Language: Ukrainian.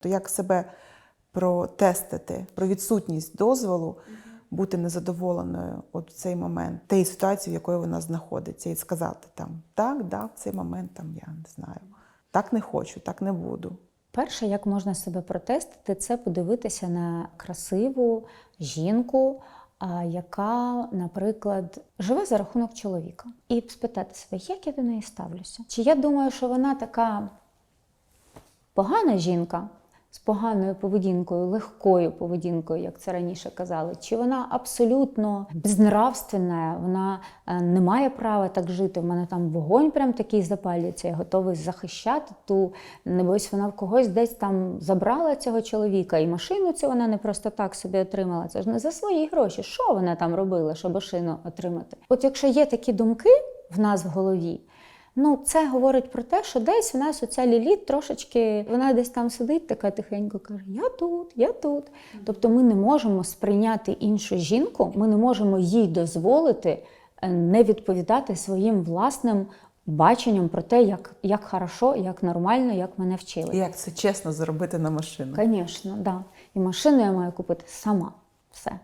То як себе протестити, про відсутність дозволу, бути незадоволеною от в цей момент, тієї ситуації, в якої вона знаходиться, і сказати там так, да, в цей момент там я не знаю, так не хочу, так не буду. Перше, як можна себе протестити, це подивитися на красиву жінку, яка, наприклад, живе за рахунок чоловіка, і спитати себе, як я до неї ставлюся. Чи я думаю, що вона така погана жінка з поганою поведінкою, легкою поведінкою, як це раніше казали, чи вона абсолютно безнравственна, вона е, не має права так жити. В мене там вогонь прям такий запалюється, я готовий захищати ту. Небось, вона в когось десь там забрала цього чоловіка, і машину цю вона не просто так собі отримала. Це ж не за свої гроші. Що вона там робила, щоб машину отримати? От якщо є такі думки в нас в голові. Ну, це говорить про те, що десь в нас оця ліліт трошечки, вона десь там сидить, така тихенько каже: Я тут, я тут. Тобто ми не можемо сприйняти іншу жінку, ми не можемо їй дозволити е, не відповідати своїм власним баченням про те, як, як хорошо, як нормально, як мене вчили. І як це чесно заробити на машину. Звісно, да. І машину я маю купити сама. Все.